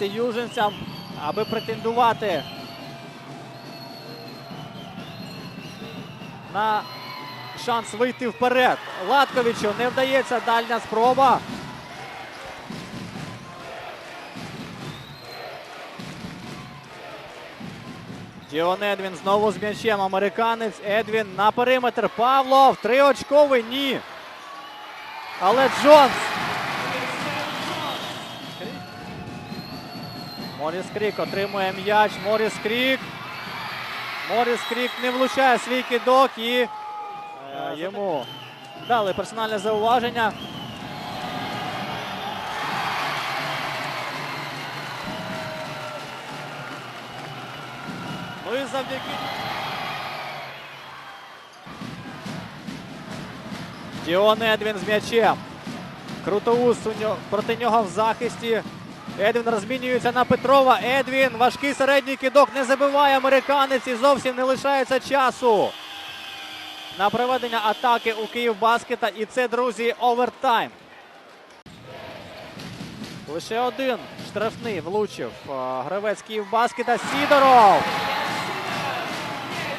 Южинцям, аби претендувати на шанс вийти вперед. Латковичу не вдається дальня спроба. Діон Едвін знову з м'ячем. Американець Едвін на периметр. Павлов. Триочковий. Ні. Але Джонс. Моріс Крік отримує м'яч. Моріс Крік. Моріс Крік не влучає свій кидок і е, йому дали персональне зауваження. Ну і завдяки. Діон Едвін з м'ячем. Крутоус проти нього в захисті. Едвін розмінюється на Петрова. Едвін, важкий середній кидок, не забиває американець і зовсім не лишається часу на проведення атаки у Київбаскета. І це, друзі, овертайм. Лише один штрафний влучив гравець Київбаскета Сідоров.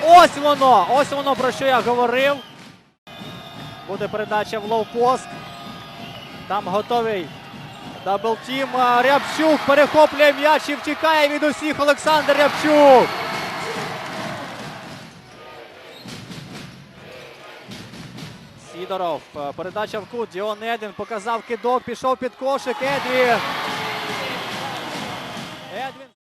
Ось воно! Ось воно про що я говорив. Буде передача в лоу-пост. Там готовий Даблтім Рябчук перехоплює м'яч і втікає від усіх Олександр Рябчук. Сідоров. Передача в кут. Діон Едін показав кидок. Пішов під кошик. Едвін. Едвін.